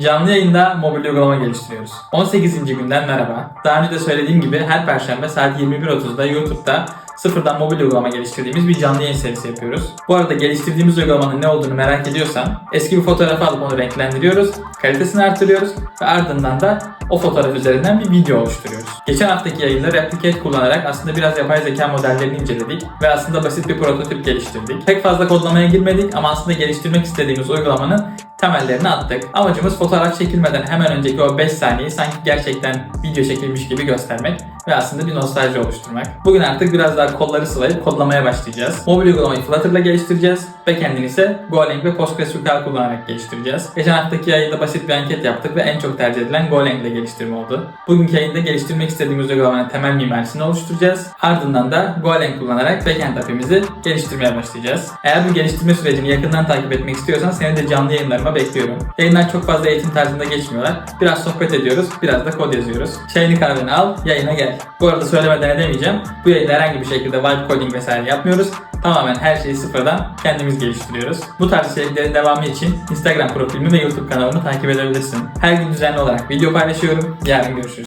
Canlı yayında mobil uygulama geliştiriyoruz. 18. günden merhaba. Daha önce de söylediğim gibi her perşembe saat 21.30'da YouTube'da sıfırdan mobil uygulama geliştirdiğimiz bir canlı yayın serisi yapıyoruz. Bu arada geliştirdiğimiz uygulamanın ne olduğunu merak ediyorsan eski bir fotoğrafı alıp onu renklendiriyoruz, kalitesini artırıyoruz ve ardından da o fotoğraf üzerinden bir video oluşturuyoruz. Geçen haftaki yayında Replicate kullanarak aslında biraz yapay zeka modellerini inceledik ve aslında basit bir prototip geliştirdik. Pek fazla kodlamaya girmedik ama aslında geliştirmek istediğimiz uygulamanın temellerini attık. Amacımız fotoğraf çekilmeden hemen önceki o 5 saniyeyi sanki gerçekten video çekilmiş gibi göstermek ve aslında bir nostalji oluşturmak. Bugün artık biraz daha kolları sıvayıp kodlamaya başlayacağız. Mobil uygulamayı Flutter'la geliştireceğiz. Backend'ini ise Golang ve PostgreSQL kullanarak geliştireceğiz. Geçen haftaki yayında basit bir anket yaptık ve en çok tercih edilen Golang ile geliştirme oldu. Bugünkü yayında geliştirmek istediğimiz uygulamanın temel mimarisini oluşturacağız. Ardından da Golang kullanarak backend app'imizi geliştirmeye başlayacağız. Eğer bu geliştirme sürecini yakından takip etmek istiyorsan seni de canlı yayınlarıma bekliyorum. Yayınlar çok fazla eğitim tarzında geçmiyorlar. Biraz sohbet ediyoruz, biraz da kod yazıyoruz. Çayını kahveni al, yayına gel. Bu arada söylemeden edemeyeceğim. Bu yayında herhangi bir şekilde vibe coding vesaire yapmıyoruz. Tamamen her şeyi sıfırdan kendimiz geliştiriyoruz. Bu tarz içeriklerin devamı için Instagram profilimi ve YouTube kanalımı takip edebilirsin. Her gün düzenli olarak video paylaşıyorum. Yarın görüşürüz.